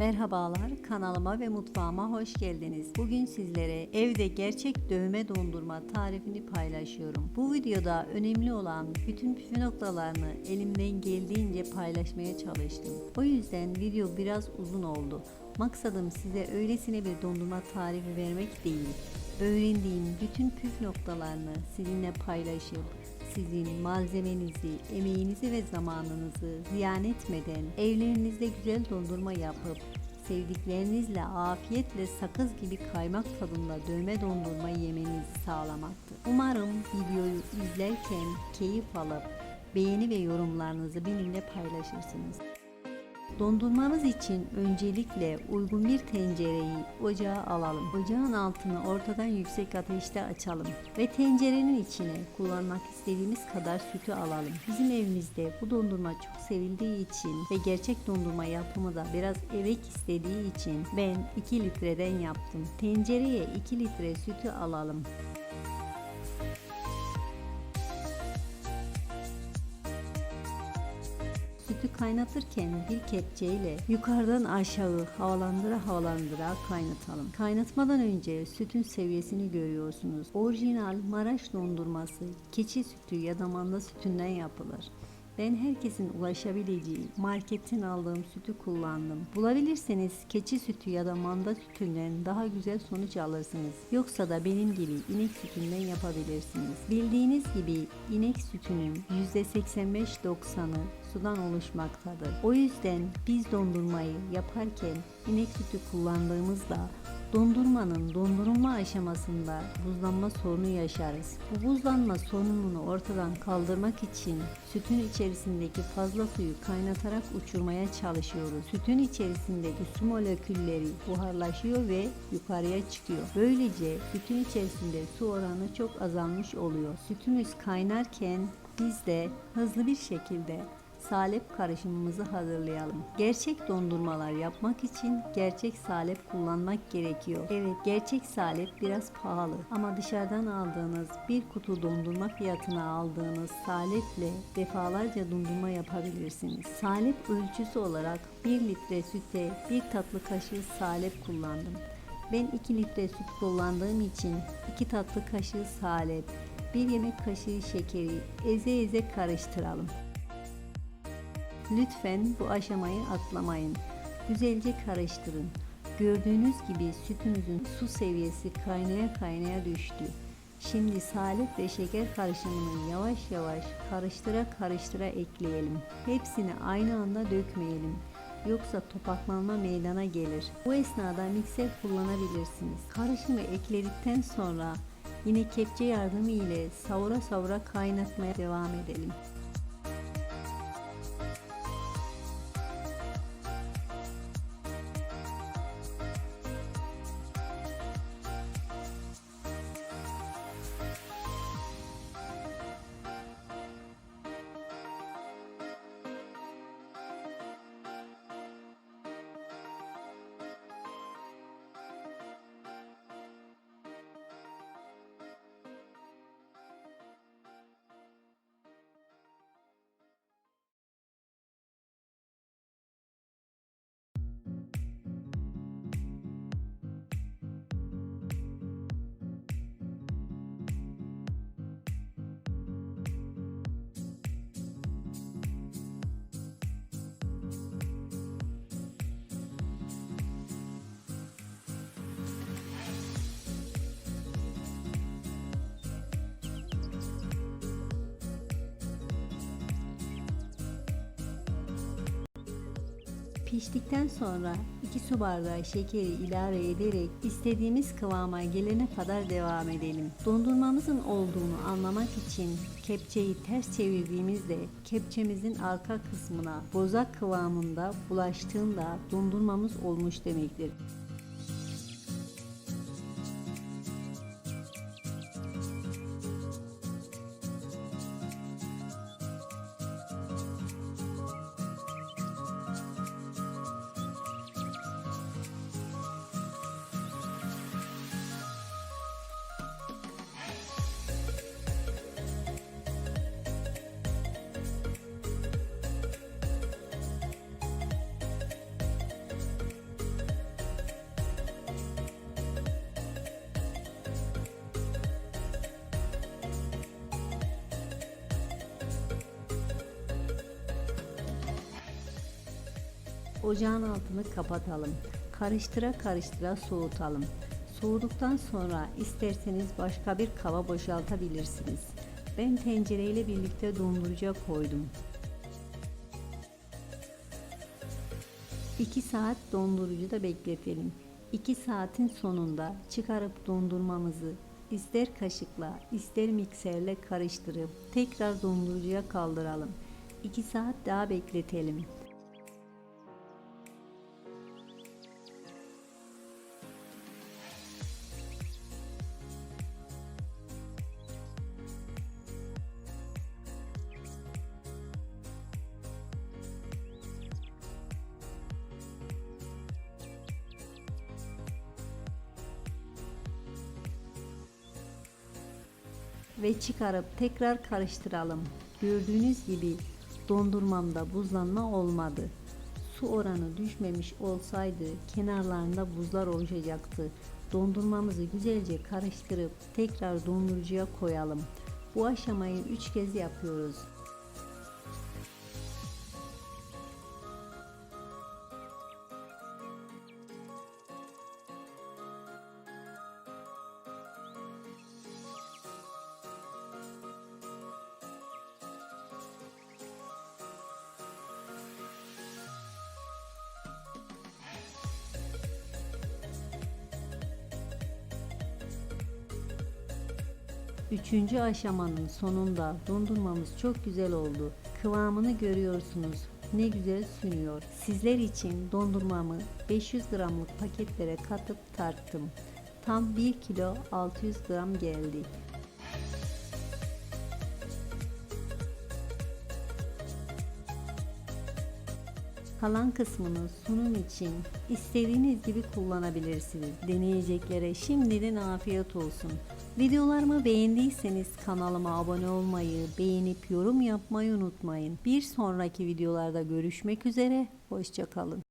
Merhabalar, kanalıma ve mutfağıma hoş geldiniz. Bugün sizlere evde gerçek dövme dondurma tarifini paylaşıyorum. Bu videoda önemli olan bütün püf noktalarını elimden geldiğince paylaşmaya çalıştım. O yüzden video biraz uzun oldu. Maksadım size öylesine bir dondurma tarifi vermek değil. Öğrendiğim bütün püf noktalarını sizinle paylaşıp sizin malzemenizi, emeğinizi ve zamanınızı ziyan etmeden evlerinizde güzel dondurma yapıp sevdiklerinizle afiyetle sakız gibi kaymak tadında dövme dondurma yemenizi sağlamaktır. Umarım videoyu izlerken keyif alıp beğeni ve yorumlarınızı benimle paylaşırsınız. Dondurmamız için öncelikle uygun bir tencereyi ocağa alalım. Ocağın altını ortadan yüksek ateşte açalım ve tencerenin içine kullanmak istediğimiz kadar sütü alalım. Bizim evimizde bu dondurma çok sevildiği için ve gerçek dondurma yapımı da biraz emek istediği için ben 2 litreden yaptım. Tencereye 2 litre sütü alalım. Sütü kaynatırken bir kepçeyle yukarıdan aşağı havalandıra havalandıra kaynatalım. Kaynatmadan önce sütün seviyesini görüyorsunuz. Orijinal Maraş dondurması keçi sütü ya da manda sütünden yapılır. Ben herkesin ulaşabileceği marketten aldığım sütü kullandım. Bulabilirseniz keçi sütü ya da manda sütünden daha güzel sonuç alırsınız. Yoksa da benim gibi inek sütünden yapabilirsiniz. Bildiğiniz gibi inek sütünün %85-90'ı sudan oluşmaktadır. O yüzden biz dondurmayı yaparken inek sütü kullandığımızda Dondurmanın dondurulma aşamasında buzlanma sorunu yaşarız. Bu buzlanma sorununu ortadan kaldırmak için sütün içerisindeki fazla suyu kaynatarak uçurmaya çalışıyoruz. Sütün içerisindeki su molekülleri buharlaşıyor ve yukarıya çıkıyor. Böylece sütün içerisinde su oranı çok azalmış oluyor. Sütümüz kaynarken biz de hızlı bir şekilde salep karışımımızı hazırlayalım. Gerçek dondurmalar yapmak için gerçek salep kullanmak gerekiyor. Evet gerçek salep biraz pahalı ama dışarıdan aldığınız bir kutu dondurma fiyatına aldığınız saleple defalarca dondurma yapabilirsiniz. Salep ölçüsü olarak 1 litre süte 1 tatlı kaşığı salep kullandım. Ben 2 litre süt kullandığım için 2 tatlı kaşığı salep, 1 yemek kaşığı şekeri eze eze karıştıralım. Lütfen bu aşamayı atlamayın. Güzelce karıştırın. Gördüğünüz gibi sütümüzün su seviyesi kaynaya kaynaya düştü. Şimdi salep ve şeker karışımını yavaş yavaş karıştıra karıştıra ekleyelim. Hepsini aynı anda dökmeyelim. Yoksa topaklanma meydana gelir. Bu esnada mikser kullanabilirsiniz. Karışımı ekledikten sonra yine kepçe yardımı ile savura savura kaynatmaya devam edelim. Piştikten sonra 2 su bardağı şekeri ilave ederek istediğimiz kıvama gelene kadar devam edelim. Dondurmamızın olduğunu anlamak için kepçeyi ters çevirdiğimizde kepçemizin arka kısmına bozak kıvamında bulaştığında dondurmamız olmuş demektir. Ocağın altını kapatalım. Karıştıra karıştıra soğutalım. Soğuduktan sonra isterseniz başka bir kaba boşaltabilirsiniz. Ben tencereyle birlikte dondurucuya koydum. 2 saat dondurucuda bekletelim. 2 saatin sonunda çıkarıp dondurmamızı ister kaşıkla ister mikserle karıştırıp tekrar dondurucuya kaldıralım. 2 saat daha bekletelim. Ve çıkarıp tekrar karıştıralım. Gördüğünüz gibi dondurmamda buzlanma olmadı. Su oranı düşmemiş olsaydı kenarlarında buzlar oluşacaktı. Dondurmamızı güzelce karıştırıp tekrar dondurucuya koyalım. Bu aşamayı 3 kez yapıyoruz. Üçüncü aşamanın sonunda dondurmamız çok güzel oldu. Kıvamını görüyorsunuz. Ne güzel sünüyor. Sizler için dondurmamı 500 gramlık paketlere katıp tarttım. Tam 1 kilo 600 gram geldi. Kalan kısmını sunum için istediğiniz gibi kullanabilirsiniz. Deneyeceklere şimdiden afiyet olsun. Videolarımı beğendiyseniz kanalıma abone olmayı, beğenip yorum yapmayı unutmayın. Bir sonraki videolarda görüşmek üzere, hoşçakalın.